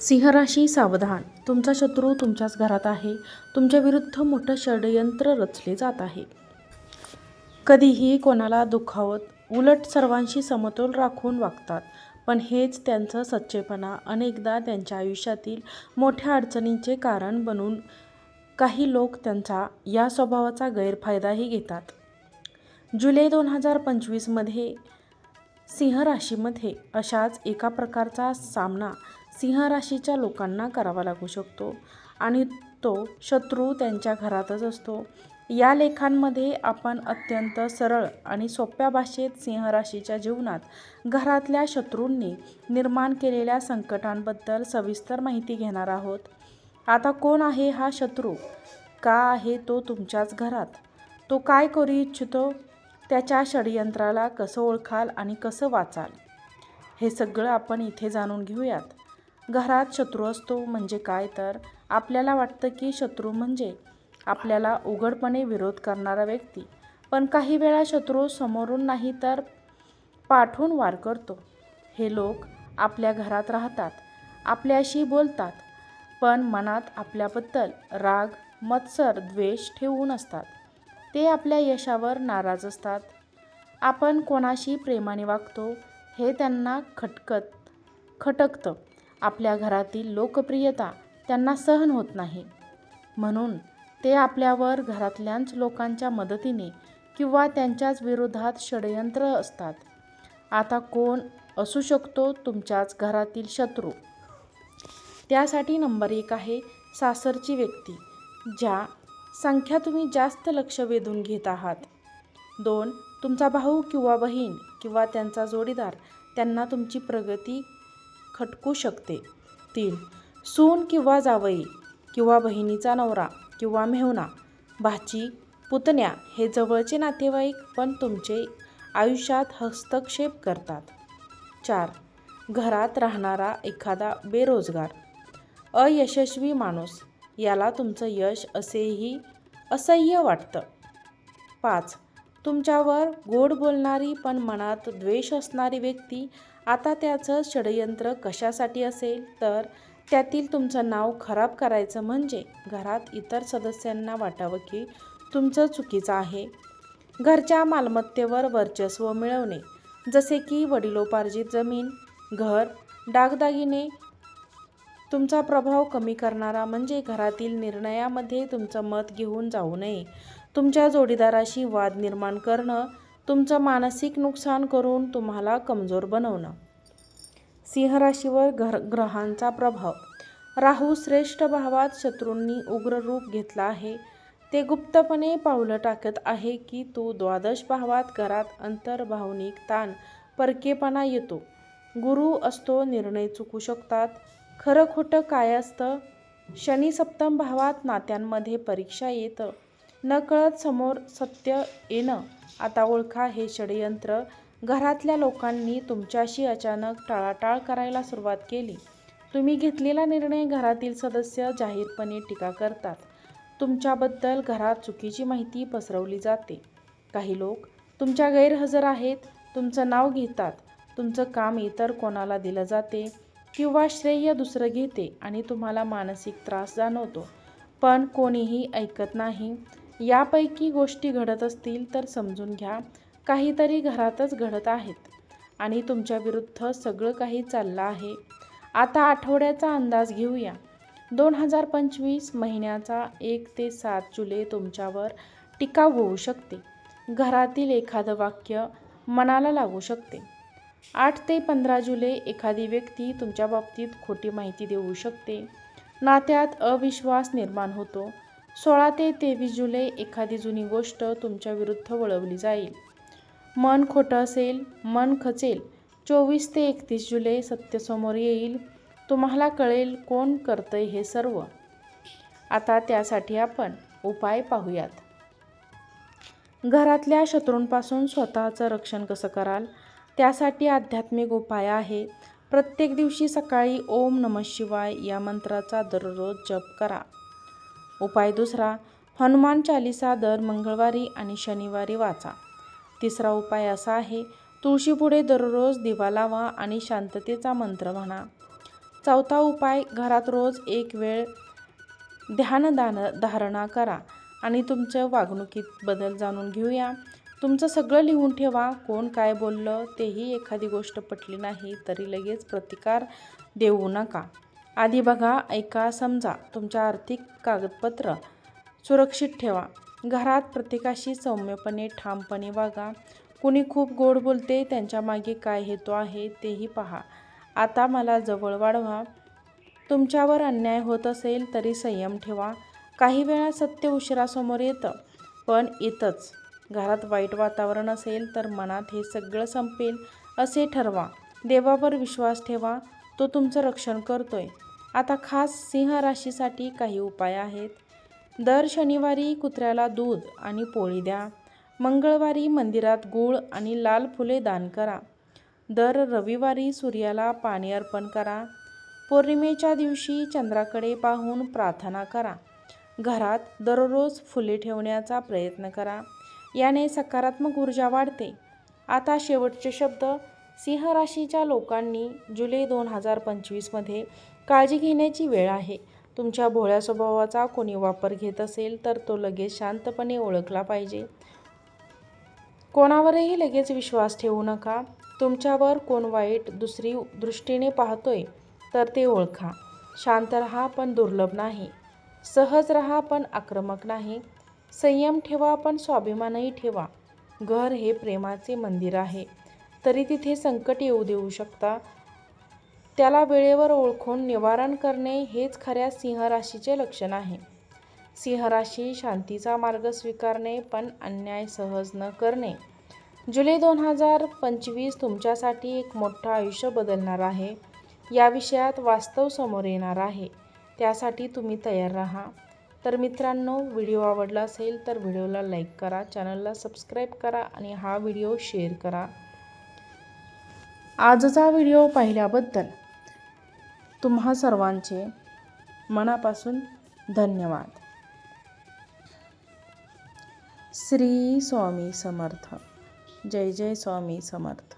सिंहराशी सावधान. तुमचा शत्रू तुमच्याच घरात आहे. तुमच्या विरुद्ध मोठं षडयंत्र रचले जात आहे. कधीही कोणाला दुखावत उलट सर्वांशी समतोल राखून वागतात. पण हेच त्यांचं सच्चेपणा. अनेकदा त्यांच्या आयुष्यातील मोठ्या अडचणींचे कारण बनून काही लोक त्यांचा या स्वभावाचा गैरफायदाही घेतात. जुलै दोन हजार पंचवीसमध्ये सिंह राशीमध्ये अशाच एका प्रकारचा सामना सिंह राशीच्या लोकांना करावा लागू शकतो. आणि तो शत्रू त्यांच्या घरातच असतो. या लेखांमध्ये आपण अत्यंत सरळ आणि सोप्या भाषेत सिंह राशीच्या जीवनात घरातल्या शत्रूंनी निर्माण केलेल्या संकटांबद्दल सविस्तर माहिती घेणार आहोत. आता कोण आहे हा शत्रू? का आहे तो तुमच्याच घरात? तो काय करू इच्छितो? त्याच्या षडयंत्राला कसं ओळखाल आणि कसं वाचाल? हे सगळं आपण इथे जाणून घेऊयात. घरात शत्रू असतो म्हणजे काय? तर आपल्याला वाटतं की शत्रू म्हणजे आपल्याला उघडपणे विरोध करणारा व्यक्ती. पण काही वेळा शत्रू समोरून नाही तर पाठून वार करतो. हे लोक आपल्या घरात राहतात आपल्याशी बोलतात पण मनात आपल्याबद्दल राग मत्सर द्वेष ठेवून असतात. ते आपल्या यशावर नाराज असतात. आपण कोणाशी प्रेमाने वागतो हे त्यांना खटकत खटकतं. आपल्या घरातील लोकप्रियता त्यांना सहन होत नाही. म्हणून ते आपल्यावर घरातल्याच लोकांच्या मदतीने किंवा त्यांच्याच विरोधात षडयंत्र असतात. आता कोण असू शकतो तुमच्याच घरातील शत्रू? त्यासाठी नंबर एक आहे सासरची व्यक्ती ज्या संख्या तुम्ही जास्त लक्ष वेधून घेत आहात. दोन तुमचा भाऊ किंवा बहीण किंवा त्यांचा जोडीदार त्यांना तुमची प्रगती खटकू शकते. तीन सून किंवा जावई किंवा बहिणीचा नवरा किंवा मेहुणा भाची पुतण्या हे जवळचे नातेवाईक पण तुमचे आयुष्यात हस्तक्षेप करतात. चार घरात राहणारा एखादा बेरोजगार अयशस्वी माणूस याला तुमचं यश असेही असह्य वाटतं. पाच तुमच्यावर गोड बोलणारी पण मनात द्वेष असणारी व्यक्ती आता त्याचं षडयंत्र कशासाठी असेल? तर त्यातील तुमचं नाव खराब करायचं म्हणजे घरात इतर सदस्यांना वाटावं की तुमचं चुकीचं आहे. घरच्या मालमत्तेवर वर्चस्व मिळवणे. जसे की वडिलोपार्जित जमीन घर डागदागिने. तुमचा प्रभाव कमी करणारा म्हणजे घरातील निर्णयामध्ये तुमचं मत घेऊन जाऊ नये. तुमच्या जोडीदाराशी वाद निर्माण करणं तुमचं मानसिक नुकसान करून तुम्हाला कमजोर बनवणं. सिंहराशीवर घर ग्रहांचा प्रभाव. राहू श्रेष्ठ भावात शत्रूंनी उग्र रूप घेतला आहे. ते गुप्तपणे पावलं टाकत आहे की तो द्वादश भावात घरात अंतर्भावनिक ताण परकेपणा येतो. गुरु असतो निर्णय चुकू शकतात. खरं खोटं काय असतं? शनी सप्तम भावात नात्यांमध्ये परीक्षा येतं. नकळत समोर सत्य येणं. आता ओळखा हे षडयंत्र. घरातल्या लोकांनी तुमच्याशी अचानक टाळाटाळ करायला सुरुवात केली. तुम्ही घेतलेला निर्णय घरातील सदस्य जाहीरपणे टीका करतात. तुमच्याबद्दल घरात चुकीची माहिती पसरवली जाते. काही लोक तुमच्या गैरहजर आहेत तुमचं नाव घेतात तुमचं काम इतर कोणाला दिलं जाते किंवा श्रेय दुसरं घेते आणि तुम्हाला मानसिक त्रास जाणवतो. पण कोणीही ऐकत नाही. यापैकी गोष्टी घडत असतील तर समजून घ्या. काहीतरी घरातच घडत आहेत आणि तुमच्या विरुद्ध सगळं काही चाललं आहे. आता आठवड्याचा अंदाज घेऊया. दोन हजार पंचवीस महिन्याचा एक ते सात जुलै तुमच्यावर टीका होऊ शकते. घरातील एखादं वाक्य मनाला लागू शकते. आठ ते पंधरा जुलै एखादी व्यक्ती तुमच्या बाबतीत खोटी माहिती देऊ शकते. नात्यात अविश्वास निर्माण होतो. सोळा ते तेवीस जुलै एखादी जुनी गोष्ट तुमच्या विरुद्ध वळवली जाईल. मन खोटं असेल मन खचेल चोवीस ते एकतीस जुलै सत्यसमोर येईल. तुम्हाला कळेल कोण करतंय हे सर्व. आता त्यासाठी आपण उपाय पाहूयात. घरातल्या शत्रूंपासून स्वतःचं रक्षण कसं कराल? त्यासाठी आध्यात्मिक उपाय आहे. प्रत्येक दिवशी सकाळी ओम नम शिवाय या मंत्राचा दररोज जप करा. उपाय दुसरा हनुमान चालिसा दर मंगळवारी आणि शनिवारी वाचा. तिसरा उपाय असा आहे तुळशीपुढे दररोज दिवा लावा आणि शांततेचा मंत्र म्हणा. चौथा उपाय घरात रोज एक वेळ ध्यानदान धारणा करा आणि तुमच्या वागणुकीत बदल जाणून घेऊया. तुमचं सगळं लिहून ठेवा कोण काय बोललं तेही एखादी गोष्ट पटली नाही तरी लगेच प्रतिकार देऊ नका. आधी बघा ऐका समजा. तुमच्या आर्थिक कागदपत्र सुरक्षित ठेवा. घरात प्रत्येकाशी सौम्यपणे ठामपणे वागा. कुणी खूप गोड बोलते त्यांच्या मागे काय हेतू आहे तेही पहा. आता मला जवळ वाढवा. तुमच्यावर अन्याय होत असेल तरी संयम ठेवा. काही वेळा सत्य उशिरासमोर येतं पण येतंच. घरात वाईट वातावरण असेल तर मनात हे सगळं संपेल असे ठरवा. देवावर विश्वास ठेवा. तो तुमचं रक्षण करतोय. आता खास सिंह राशीसाठी काही उपाय आहेत. दर शनिवारी कुत्र्याला दूध आणि पोळी द्या. मंगळवारी मंदिरात गूळ आणि लाल फुले दान करा. दर रविवारी सूर्याला पाणी अर्पण करा. पौर्णिमेच्या दिवशी चंद्राकडे पाहून प्रार्थना करा. घरात दररोज फुले ठेवण्याचा प्रयत्न करा. याने सकारात्मक ऊर्जा वाढते. आता शेवटचे शब्द सिंह राशीच्या लोकांनी जुलै दोन हजार पंचवीसमध्ये काळजी घेण्याची वेळ आहे. तुमच्या भोळ्या स्वभावाचा कोणी वापर घेत असेल तर तो लगेच शांतपणे ओळखला पाहिजे. कोणावरही लगेच विश्वास ठेवू नका. तुमच्यावर कोण वाईट दुसरी दृष्टीने पाहतोय तर ते ओळखा. शांत रहा पण दुर्लभ नाही. सहज रहा पण आक्रमक नाही. संयम ठेवा पण स्वाभिमानही ठेवा. घर हे प्रेमाचे मंदिर आहे. तरी तिथे संकट येऊ देऊ शकता. त्याला वेळेवर ओळखून निवारण करणे हेच खऱ्या सिंहराशीचे लक्षण आहे. सिंहराशी शांतीचा मार्ग स्वीकारणे पण अन्याय सहज न करणे. जुलै दोन हजार पंचवीस तुमच्यासाठी एक मोठं आयुष्य बदलणार आहे. या विषयात वास्तव समोर येणार आहे. त्यासाठी तुम्ही तयार राहा. तर मित्रांनो व्हिडिओ आवडला असेल तर व्हिडिओला लाईक करा चॅनलला सबस्क्राईब करा आणि हा व्हिडिओ शेअर करा. आजचा व्हिडिओ पाहिल्याबद्दल तुम्हा सर्वांचे मनापासून धन्यवाद. श्री स्वामी समर्थ. जय जय स्वामी समर्थ.